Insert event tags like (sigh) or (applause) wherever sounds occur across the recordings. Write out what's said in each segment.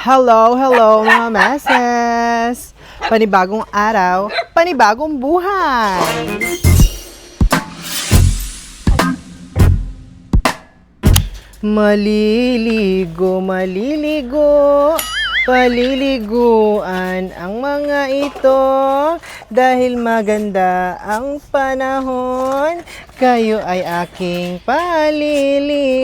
Hello, hello mga meses! Panibagong araw, panibagong buhay! Maliligo, maliligo, paliliguan ang mga ito dahil maganda ang panahon, kayo ay aking paliliguan.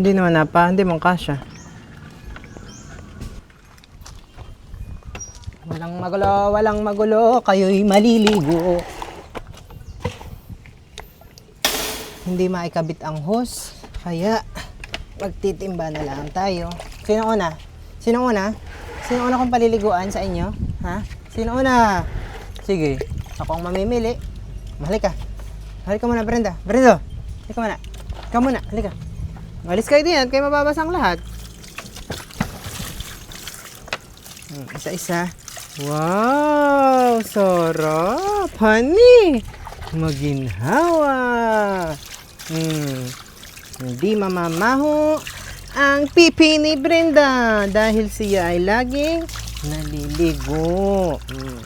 Hindi naman na pa, hindi mong kasya. Walang magulo, walang magulo, kayo'y maliligo. Hindi maikabit ang hose, kaya magtitimba na lang tayo. Sino una? Sino una? Sino una kong paliliguan sa inyo? Ha? Sino una? Sige, ako ang mamimili. Halika. Halika muna, Brenda. Brenda, halika muna. Ikaw muna, halika. Malis kayo din at kayo mababasa ang lahat. Hmm, Isa-isa. Wow! Sarap! Honey! Maginhawa! Hmm. Hindi mamamaho ang pipi ni Brenda dahil siya ay laging naliligo. Hmm.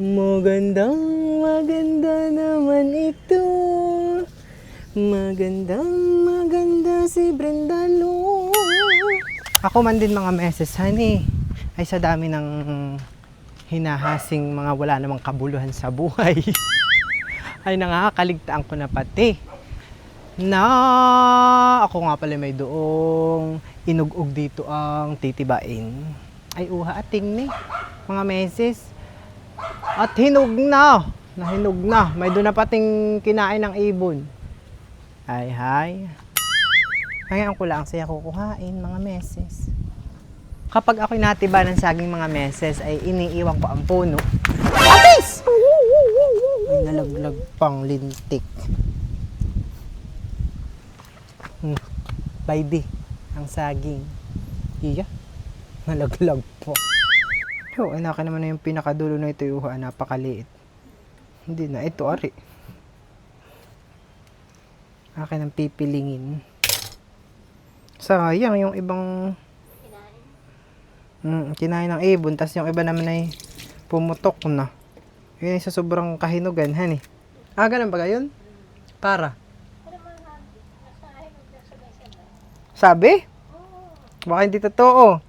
Magandang maganda naman ito. Magandang si Brenda Lu. Ako man din mga meses, honey. Ay sa dami ng hinahasing mga wala namang kabuluhan sa buhay. (laughs) ay nakakaligtaan ko na pati. Na ako nga pala may doong inugog dito ang titibain. Ay uha ating ni mga meses. At hinog na. Nahinog na. May doon na pating kinain ng ibon. Ay, hay. Ngayon ko lang siya kukuhain mga meses. Kapag ako'y natiba ng saging mga meses, ay iniiwan ko ang puno. Atis! Ay, nalaglag pang lintik. Hmm. Baby, ang saging. Iya, nalaglag po. Yo, anak naman na yung pinakadulo na ito yung napakaliit. Hindi na, ito ari. Akin ang pipilingin. Sayang yung ibang Mm, kinain ng ibon, tas yung iba naman ay pumutok na. Yun ay sa sobrang kahinugan, hani. Ah, ganun ba yun? Para? Sabi? Baka hindi totoo.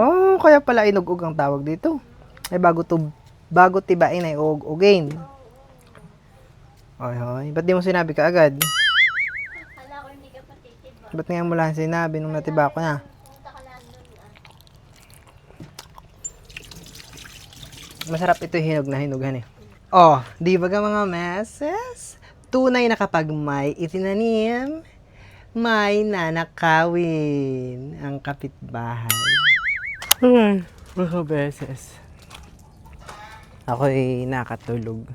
Oh, kaya pala inugog ang tawag dito. Ay bago to bago tibain ay ug-ugain. Ay, ay. Ba't di mo sinabi ka agad? Ba't ngayon mo lang sinabi nung natiba ko na? Masarap ito hinog na hinugan eh. Oh, di ba ka mga meses? Tunay na kapag may itinanim, may nanakawin ang kapitbahay. Ay, mga beses. Ako'y nakatulog.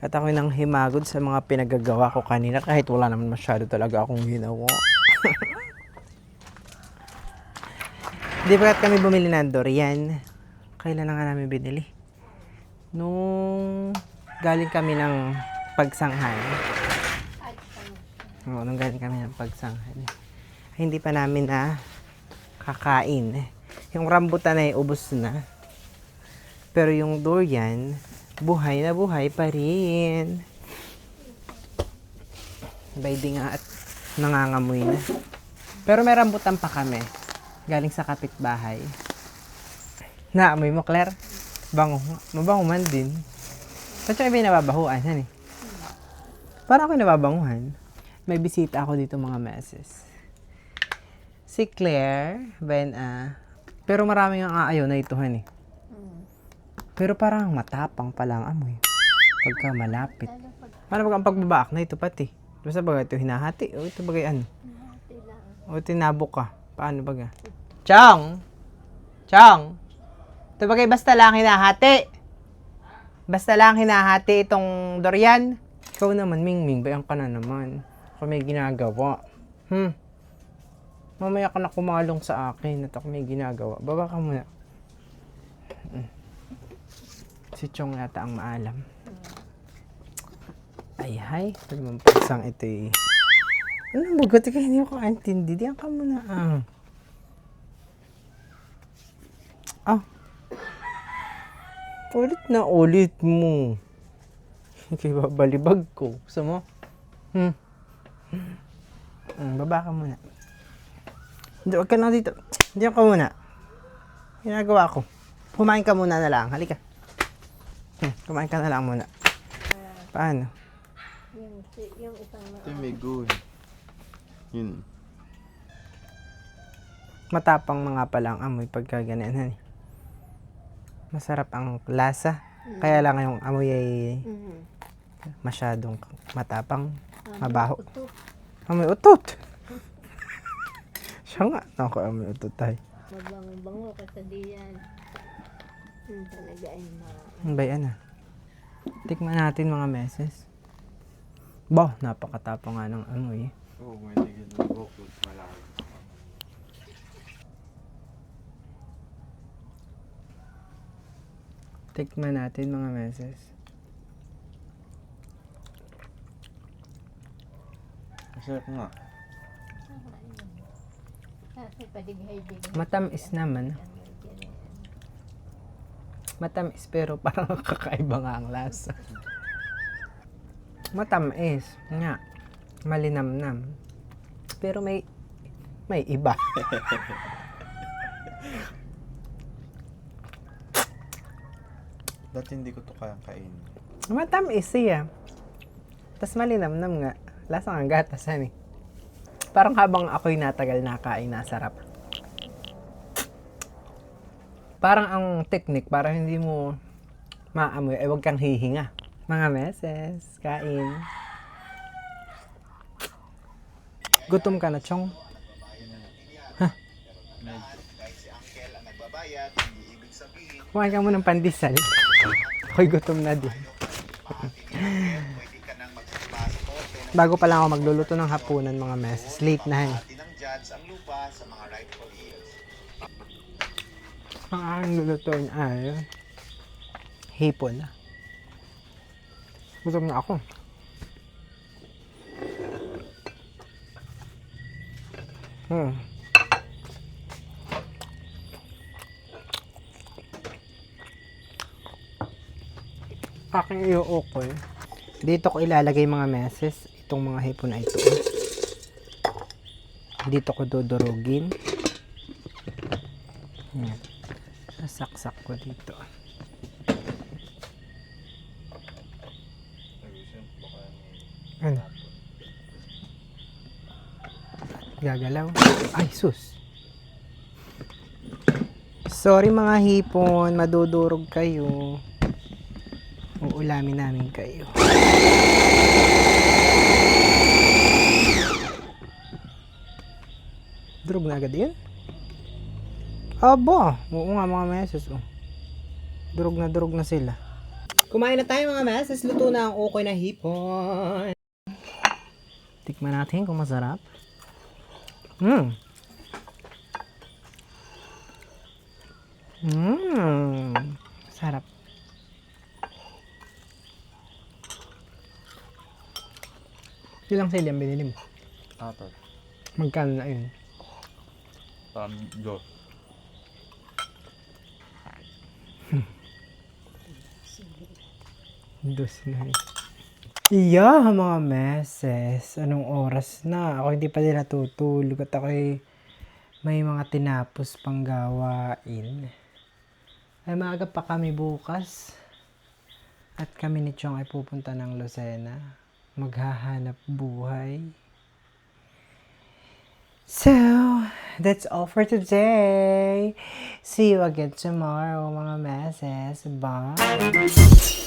At ako'y nang himagod sa mga pinagagawa ko kanina kahit wala naman masyado talaga akong ginawa. Di ba kami bumili ng durian? Kailan na nga namin binili? Nung galing kami ng pagsanghan. Oo, nung galing kami ng pagsanghan. Hindi pa namin na kakain. Yung rambutan ay ubos na. Pero yung durian, buhay na buhay pa rin. Baby nga at nangangamoy na. Pero may rambutan pa kami. Galing sa kapitbahay. Naamoy mo, Claire? Bango. Mabango man din. Ba't yung iba yung nababahuan, han eh? Parang ako nababanguhan. May bisita ako dito mga meses. Si Claire, Ben, ah. Pero maraming ang aayaw na ito, han eh. Pero parang matapang pala ang amoy. Pagka malapit. Paano pag ang pagbabaak na ito pati? Basta baga ito hinahati? O ito bagay ano? O tinabok ka? Paano baga? Chong! Chong! Ito bagay basta lang hinahati. Basta lang hinahati itong durian. Ikaw naman, Mingming, bayang ka na naman. Ako may ginagawa. Hmm. Mamaya ka na kumalong sa akin at ako may ginagawa. Baba ka muna. Hmm. Si Chong yata ang maalam. Ay, Ay, hay. Ito naman pagsang ito eh. Ano, bagot ka hindi ko kaintindi. Diyan ka muna. Ah. Ah. Ulit na ulit mo. (laughs) Kaya babalibag ko. Gusto mo? Hmm. Hmm, baba ka muna. Hindi, wag ka na dito. Diyan ka muna. Ginagawa ko. Kumain ka muna na lang. Halika. Hmm, kumain ka na lang muna. Paano? Yung, yung isang na, Ito may go. Yun. Matapang mga pala ang amoy pagka ganyan. eh. Masarap ang lasa. Kaya lang yung amoy ay mm, masyadong matapang. ah, Mabaho. uto. Amoy utot. (laughs) Siya nga. Ako amoy utot tayo. Mabango-bango kasi di yan. Hmm, talaga ay ma... Ano ba yan ah? Tikman natin mga meses. Bah, napakatapang nga ng amoy. eh. Oo, may tigil ng bukod. Malaki. Tikman natin mga meses. Masarap nga. Matamis naman. Matamis pero (laughs) parang kakaiba nga ang lasa. Matamis. Nga. Malinamnam. Pero may may iba. (laughs) Dati hindi ko to kayang kainin. Matamis siya. Tapos malinamnam nga. Lasang ang gatasan eh. Parang habang ako'y natagal nakain, nasarap. Parang ang technique, para hindi mo maamoy, ay huwag kang hihinga. Mga meses, kain. Gutom ka na, Chong? Kumain ka mo ng pandesal. Ako'y gutom na din. Bago pa lang ako magluluto ng hapunan mga meses. Late na eh. Ang aking lulutuin ay hipon. Gutom na ako. Hmm. Aking iuukoy. Dito ko ilalagay mga meses. Itong mga hipon na ito. Dito ko dudurugin. Yan. Sasaksak ko dito. Ano? Gagalaw. Ay, sus. Sorry mga hipon, madudurog kayo. Uulamin namin kayo. Durog na agad yun? Aba, oo nga mga meses oh. Durog na durog na sila. Kumain na tayo mga meses, luto na ang okay na hipon. Tikman natin kung masarap. Hmm. Mmm. Sarap. Ilang sili ang binili mo? Apat. Magkano na yun? Parang Diyos. (laughs) Dos na yun. Iya, mga meses. Anong oras na? Ako hindi pa din natutulog at ako'y may mga tinapos pang gawain. Ay, maaga pa kami bukas. At kami ni Chong ay pupunta ng Lucena. Maghahanap buhay. So, that's all for today. See you again tomorrow, mga meses. Bye!